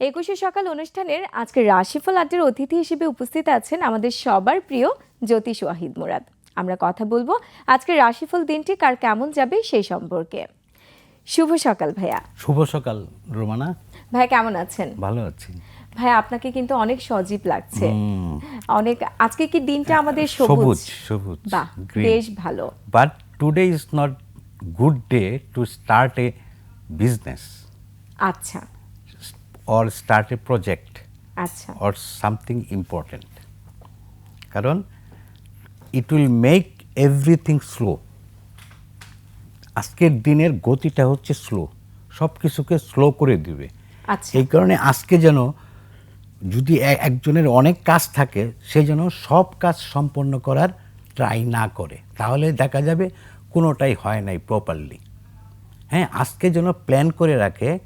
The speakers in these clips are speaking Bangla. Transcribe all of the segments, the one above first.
একুশে সকাল অনুষ্ঠানের আজকে রাশিফল আড্ডার অতিথি হিসেবে উপস্থিত আছেন আমাদের সবার প্রিয় জ্যোতিষ ওয়াহিদ মুরাদ। আমরা কথা বলব আজকের রাশিফল দিনটি কার কেমন যাবে সেই সম্পর্কে। শুভ সকাল ভাইয়া। শুভ সকাল রোমানা। ভাই কেমন আছেন? ভালো আছি। ভাই আপনাকে কিন্তু অনেক সজীব লাগছে। অনেক আজকে কি দিনটা আমাদের সবুজ? সবুজ বাহ বেশ ভালো। But today is not good day to start a business আচ্ছা। Or start a project আচ্ছা। or something important. কারণ it will make everything slow. আজকের দিনের গতিটা হচ্ছে স্লো সব কিছুকে স্লো করে দিবে। আচ্ছা। এই কারণে আজকে যেন যদি এ- একজনের অনেক কাজ থাকে সে যেন সব কাজ সম্পন্ন করার ট্রাই না করে। তাহলে দেখা যাবে কোনোটাই হয় নাই প্রপারলি হ্যাঁ আজকে যেন প্ল্যান করে রাখে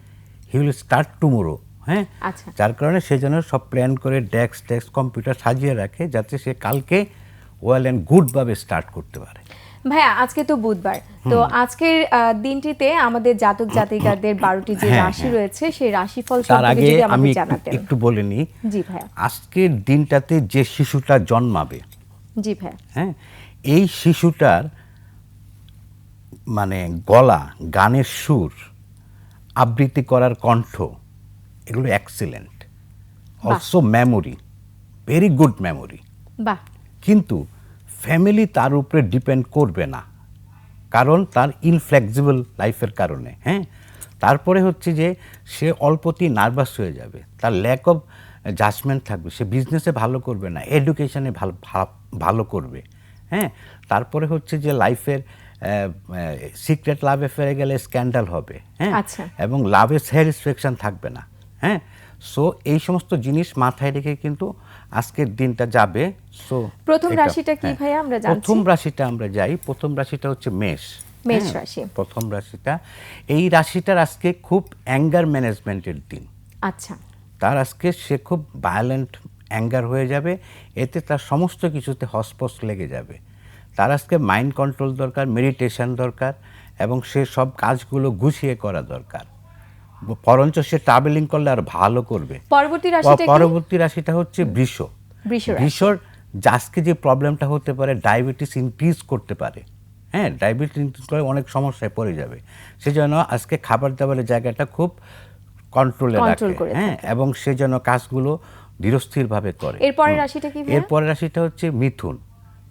হি উইল স্টার্ট টুমোরো হ্যাঁ? আচ্ছা। যার কারণে সে যেন সব প্ল্যান করে ডেস্ক টেক্স কম্পিউটার সাজিয়ে রাখে যাতে সে কালকে ওয়েল অ্যান্ড গুডভাবে স্টার্ট করতে পারে। ভাইয়া আজকে তো বুধবার। তো আজকের দিনটিতে আমাদের জাতক জাতিকাদের বারোটি যে হ্যাঁ, রাশি হ্যাঁ। রয়েছে সেই রাশিফল তার আগে আমি একটু বলে নিই। জি ভাইয়া। আজকের দিনটাতে যে শিশুটা জন্মাবে জি ভাইয়া। হ্যাঁ এই শিশুটার মানে গলা গানের সুর আবৃত্তি করার কণ্ঠ এগুলো excellent also memory very good memory বাহ। কিন্তু ফ্যামিলি তার উপরে ডিপেন্ড করবে না। কারণ তার ইনফ্লেক্সিবল লাইফের কারণে হ্যাঁ? তারপরে হচ্ছে যে সে অল্পতেই নার্ভাস হয়ে যাবে। তার ল্যাক অফ জাজমেন্ট থাকবে। সে বিজনেসে ভালো করবে না এডুকেশনে ভালো ভালো করবে হ্যাঁ? তারপরে হচ্ছে যে লাইফের সিক্রেট লাভে এফেয়ারে গেলে স্ক্যান্ডাল হবে হ্যাঁ? আচ্ছা। এবং লাভে স্যাটিসফ্যাকশন থাকবে না। হ্যাঁ? সো এই সমস্ত জিনিস মাথায় রেখে কিন্তু আজকের দিনটা যাবে। সো প্রথম রাশিটা কি ভাইয়া আমরা জানছি? প্রথম রাশিটা আমরা যাই প্রথম রাশিটা হচ্ছে মেষ। মেষ হ্যাঁ, রাশি। প্রথম রাশিটা। এই রাশিটার আজকে খুব অ্যাঙ্গার ম্যানেজমেন্টের দিন। আচ্ছা। তার আজকে সে খুব ভায়োলেন্ট অ্যাঙ্গার হয়ে যাবে। এতে তার সমস্ত কিছুতে হসপস লেগে যাবে। তার আজকে মাইন্ড কন্ট্রোল দরকার মেডিটেশন দরকার এবং সে সব কাজগুলো গুছিয়ে করা দরকার। বরঞ্চ সে ট্রাভেলিং করলে আর ভালো করবে। পরবর্তী রাশিটা পরবর্তী রাশিটা হচ্ছে বৃষ। বৃষর আজকে যে প্রবলেমটা হতে পারে ডায়াবেটিস ইনক্রিজ করতে পারে। হ্যাঁ ডায়াবেটিস ইনক্রিজ করে অনেক সমস্যায় পড়ে যাবে। সেজন্য আজকে খাবার দাবারের জায়গাটা খুব কন্ট্রোলে রাখে। হ্যাঁ এবং সে যেন কাজগুলো ধীরস্থিরভাবে করে। এরপরের রাশিটা কি ভাইয়া? এরপরের রাশিটা হচ্ছে মিথুন।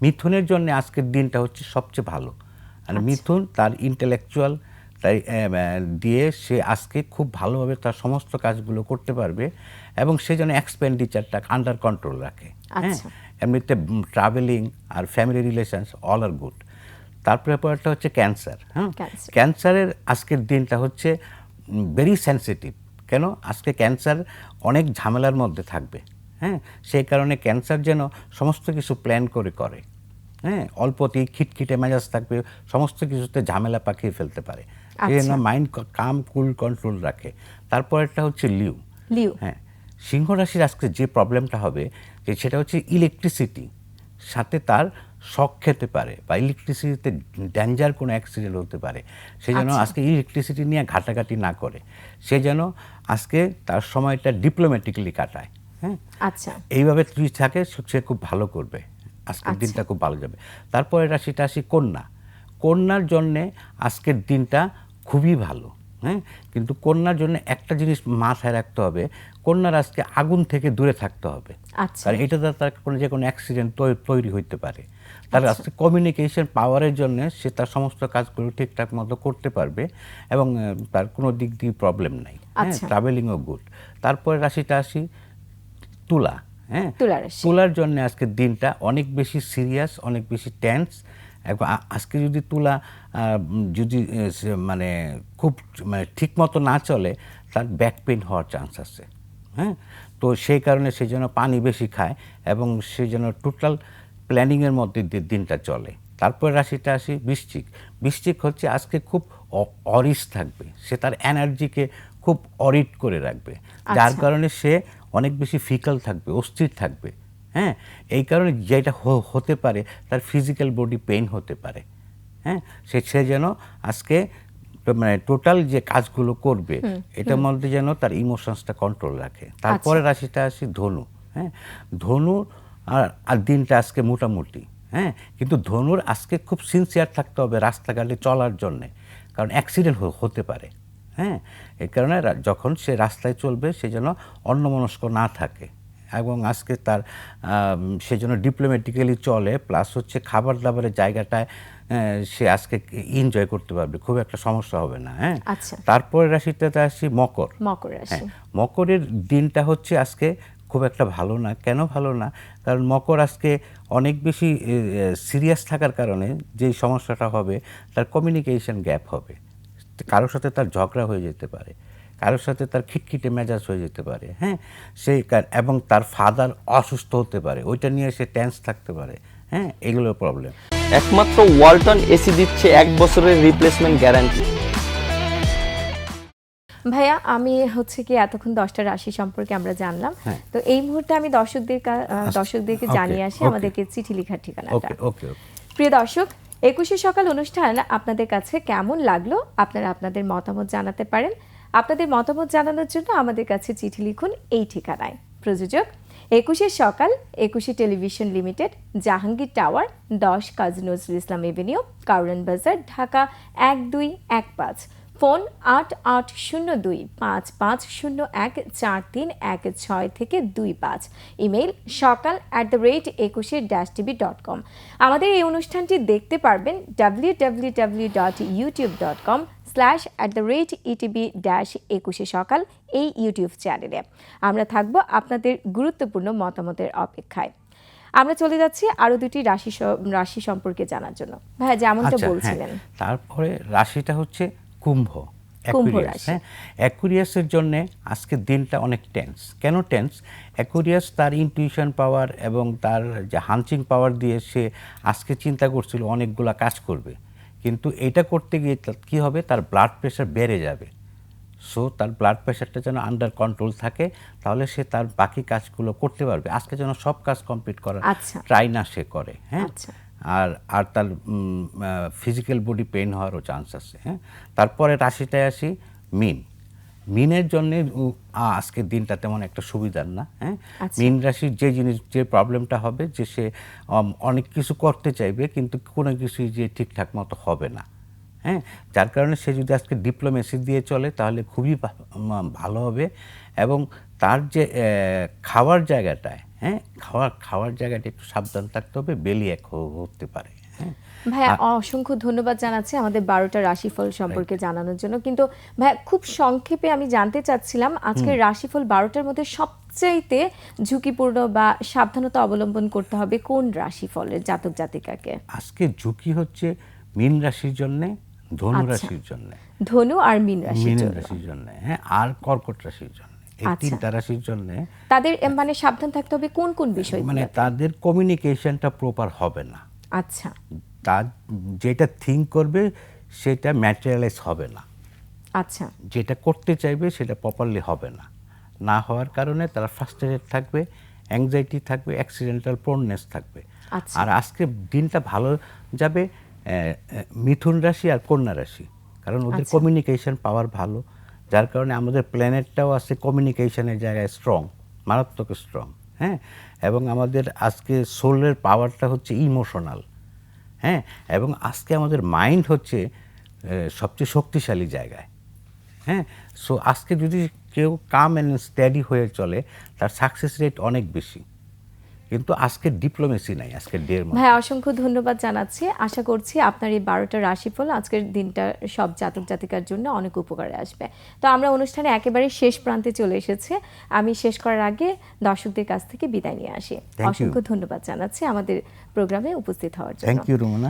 মিথুনের জন্য আজকের দিনটা হচ্ছে সবচেয়ে ভালো। আর আচ্ছা। মিথুন তার ইন্টেলেকচুয়াল তাই দিয়ে সে আজকে খুব ভালোভাবে তার সমস্ত কাজগুলো করতে পারবে এবং সে যেন এক্সপেন্ডিচারটা আন্ডার কন্ট্রোল রাখে। হ্যাঁ? আচ্ছা। এমনিতে travelling R family relations all are good তারপরে পরেরটা হচ্ছে ক্যান্সার হ্যাঁ? ক্যান্সারের আজকের দিনটা হচ্ছে ভেরি সেনসিটিভ কেন? আজকে ক্যান্সার অনেক ঝামেলার মধ্যে থাকবে হ্যাঁ? সেই কারণে ক্যান্সার যেন সমস্ত কিছু প্ল্যান করে করে হ্যাঁ? অল্পতেই খিটখিটে মেজাজ থাকবে সমস্ত কিছুতে ঝামেলা পাকিয়ে ফেলতে পারে। আচ্ছা। মাইন্ড কাম কুল কন্ট্রোল রাখে। তারপরেরটা হচ্ছে লিউ। লিউ। হ্যাঁ সিংহ রাশির আজকে যে প্রবলেমটা হবে যে সেটা হচ্ছে ইলেকট্রিসিটি সাথে তার শখ খেতে পারে বা ইলেকট্রিসিটিতে ডেঞ্জার কোনো অ্যাক্সিডেন্ট হতে পারে। সে যেন আচ্ছা। আজকে ইলেকট্রিসিটি নিয়ে ঘাটাঘাটি না করে। সে যেন আজকে তার সময়টা ডিপ্লোম্যাটিক্যালি কাটায়। হ্যাঁ? আচ্ছা। এইভাবে তুই থাকে সে খুব ভালো করবে। আজকের আচ্ছা। দিনটা খুব ভালো যাবে। তারপরে রাশিটা আসি কন্যা। কন্যার জন্যে আজকের দিনটা খুবই ভালো হ্যাঁ? কিন্তু কন্যার জন্য একটা জিনিস মাথায় রাখতে হবে কন্যার আজকে আগুন থেকে দূরে থাকতে হবে। আচ্ছা। কারণ এটা দ্বারা তার কোনো যে কোনো অ্যাক্সিডেন্ট তৈরি হইতে পারে। তার। আজকে কমিউনিকেশন পাওয়ারের জন্য সে তার সমস্ত কাজগুলো ঠিকঠাক মতো করতে পারবে এবং তার কোনো দিক দিয়ে প্রবলেম নাই হ্যাঁ। ট্রাভেলিংও গুড তারপরে রাশিটা আসি তুলা হ্যাঁ। তুলার জন্য আজকের দিনটা অনেক বেশি সিরিয়াস অনেক বেশি টেন্স এবং আজকে যদি তুলা যদি মানে খুব মানে ঠিক মতো না চলে তার ব্যাক পেন হওয়ার চান্স আছে হ্যাঁ? তো সেই কারণে সে যেন পানি বেশি খায় এবং সে যেন টোটাল প্ল্যানিংয়ের মধ্যে দিনটা চলে। তারপর রাশিটা আসি বৃশ্চিক। বৃশ্চিক হচ্ছে আজকে খুব অরিস থাকবে। সে তার এনার্জিকে খুব অরিট করে রাখবে। যার আচ্ছা। কারণে সে অনেক বেশি ফিকাল থাকবে অস্থির থাকবে। হ্যাঁ এই কারণে যেটা হতে পারে তার ফিজিক্যাল বডি পেইন হতে পারে। হ্যাঁ সে সে যেন আজকে মানে টোটাল যে কাজগুলো করবে এটার মধ্যে যেন তার ইমোশনসটা কন্ট্রোল রাখে। তারপরে রাশিটা আসি ধনু। হ্যাঁ ধনু আর আর দিনটা আজকে মোটামুটি। হ্যাঁ কিন্তু ধনুর আজকে খুব সিনসিয়ার থাকতে হবে রাস্তাঘাটে চলার জন্যে কারণ অ্যাক্সিডেন্ট হতে পারে। হ্যাঁ এই কারণে যখন সে রাস্তায় চলবে সে যেন অন্যমনস্ক না থাকে। এবং আজকে তার সেজন্য ডিপ্লোম্যাটিক্যালি চলে প্লাস হচ্ছে খাবার দাবারের জায়গাটায় সে আজকে এনজয় করতে পারবে খুব একটা সমস্যা হবে না হ্যাঁ? আচ্ছা। তারপরে রাশিটাতে আসি মকর। মকর হ্যাঁ মকরের দিনটা হচ্ছে আজকে খুব একটা ভালো না কেন ভালো না? কারণ মকর আজকে অনেক বেশি সিরিয়াস থাকার কারণে যে সমস্যাটা হবে তার কমিউনিকেশন গ্যাপ হবে। কারোর সাথে তার ঝগড়া হয়ে যেতে পারে। কারোর সাথে তার খিটখিটে মেজাজ হয়ে যেতে পারে হ্যাঁ? সেই এবং তার ফাদার অসুস্থ হতে পারে ওইটা নিয়ে সে টেন্স থাকতে পারে হ্যাঁ? এগুলো প্রবলেম একমাত্র ওয়ালটন এসি দিচ্ছে এক বছরের রিপ্লেসমেন্ট গ্যারান্টি ভাইয়া আমি হচ্ছে কি এতক্ষণ দশটা রাশি সম্পর্কে আমরা জানলাম। হ্যাঁ। তো এই মুহূর্তে আমি দর্শকদের কা- দর্শকদেরকে জানিয়ে আসি আমাদেরকে চিঠি লেখার ঠিকানাটা। ওকে ওকে ওকে। প্রিয় দর্শক একুশে সকাল অনুষ্ঠান আপনাদের কাছে কেমন লাগল? আপনারা আপনাদের মতামত জানাতে পারেন। আপনাদের মতামত জানানোর জন্য আমাদের কাছে চিঠি লিখুন এই ঠিকানায়। প্রযোজক, একুশে সকাল, একুশে টেলিভিশন লিমিটেড, জাহাঙ্গীর টাওয়ার, দশ কাজী নজরুল ইসলাম এভিনিউ, কাউরান বাজার, ঢাকা এক দুই এক পাঁচ। ফোন আট আট শূন্য দুই, পাঁচ পাঁচ শূন্য এক চার তিন এক ছয় থেকে দুই পাঁচ। Email Sokal at the rate Ekushey dash TV dot com আমাদের এই অনুষ্ঠানটি দেখতে পারবেন W W W dot YouTube dot com slash at the rate ETV dash Ekushey Sokal এই ইউটিউব চ্যানেলে আমরা থাকব আপনাদের গুরুত্বপূর্ণ মতামতের অপেক্ষায়। আমরা চলে যাচ্ছি আরও দুটি রাশি রাশি সম্পর্কে জানার জন্য। ভাইয়া যেমনটা আচ্ছা, বলছিলেন। হ্যাঁ। তারপরে রাশিটা হচ্ছে কুম্ভ। হ্যাঁ। অ্যাকুরিয়াসের জন্য আজকের দিনটা অনেক টেন্স কেন টেন্স অ্যাকুরিয়াস তার ইনটিউশন পাওয়ার এবং তার যে হাঞ্চিং পাওয়ার দিয়ে সে আজকে চিন্তা করছিল অনেকগুলা কাজ করবে। কিন্তু এটা করতে গিয়ে কী হবে? তার ব্লাড প্রেশার বেড়ে যাবে। সো তার ব্লাড প্রেশারটা যেন আন্ডার কন্ট্রোল থাকে তাহলে সে তার বাকি কাজগুলো করতে পারবে। আজকে যেন সব কাজ কমপ্লিট করার আচ্ছা। ট্রাই না সে করে হ্যাঁ? আচ্ছা। আর আর তার ফিজিক্যাল বডি পেন হওয়ারও চান্স আছে হ্যাঁ? তারপরে রাশিটায় আসি মিন মিনের জন্য আজকের দিনটা তেমন একটা সুবিধার না হ্যাঁ? আচ্ছা। মিন রাশির যে জিনিস যে প্রবলেমটা হবে যে সে অনেক কিছু করতে চাইবে কিন্তু কোনো কিছুই যে ঠিকঠাক মতো হবে না হ্যাঁ? যার কারণে সে যদি আজকে ডিপ্লোমেসি দিয়ে চলে তাহলে খুবই ভালো হবে এবং তার যে খাওয়ার জায়গাটায় হ্যাঁ? খাওয়ার খাওয়ার জায়গাটা একটু সাবধান থাকতে হবে বেলি এক হতে পারে। ভাইয়া অসংখ্য ধন্যবাদ জানাচ্ছি আমাদের বারোটা রাশিফল সম্পর্কে জানানোর জন্য। কিন্তু ভাইয়া খুব সংক্ষেপে আমি জানতে চাচ্ছিলাম আজকের রাশিফল বারোটার মধ্যে সবচাইতে ঝুঁকিপূর্ণ বা সাবধানতা অবলম্বন করতে হবে কোন রাশিফলের জাতক জাতিকাকে? আজকে ঝুঁকি হচ্ছে মীন রাশির জন্য ধনু আচ্ছা। রাশির জন্য। ধনু আর মীন রাশির জন্য। রাশির জন্য হ্যাঁ আর কর্কট রাশির জন্য। এই আচ্ছা। তিনটা রাশির জন্য তাদের মানে সাবধান থাকতে হবে কোন কোন বিষয় মানে তাদের কমিউনিকেশনটা প্রপার হবে না। আচ্ছা। তার যেটা থিঙ্ক করবে সেটা ম্যাটেরিয়ালাইজ হবে না। আচ্ছা। যেটা করতে চাইবে সেটা প্রপারলি হবে না। না হওয়ার কারণে তারা ফ্রাস্ট্রেটেড থাকবে অ্যাংজাইটি থাকবে অ্যাক্সিডেন্টাল প্রোননেস থাকবে। আচ্ছা। আর আজকে দিনটা ভালো যাবে মিথুন রাশি আর কন্যা রাশি। কারণ ওদের আচ্ছা। কমিউনিকেশন পাওয়ার ভালো। যার কারণে আমাদের প্ল্যানেটটাও আছে কমিউনিকেশনের জায়গায় স্ট্রং মারাত্মক স্ট্রং হ্যাঁ? এবং আমাদের আজকে সোলের পাওয়ারটা হচ্ছে ইমোশনাল হ্যাঁ? এবং আজকে আমাদের মাইন্ড হচ্ছে সবচেয়ে শক্তিশালী জায়গায় হ্যাঁ? সো আজকে যদি কেউ কাম অ্যান্ড স্ট্যাডি হয়ে চলে, তার সাকসেস রেট অনেক বেশি। কিন্তু আজকে ডিপ্লোমেসি নাই আজকে ডের ভাই অসংখ্য ধন্যবাদ জানাচ্ছি। আশা করছি আপনার এই বারোটা রাশিফল আজকের দিনটা সব জাতক জাতিকার জন্য অনেক উপকারে আসবে। তো আমরা অনুষ্ঠানে একেবারে শেষ প্রান্তে চলে এসেছে। আমি শেষ করার আগে দর্শকদের কাছ থেকে বিদায় নিয়ে আসি। অসংখ্য ধন্যবাদ জানাচ্ছি আমাদের প্রোগ্রামে উপস্থিত হওয়ার জন্য। Thank you Rumna.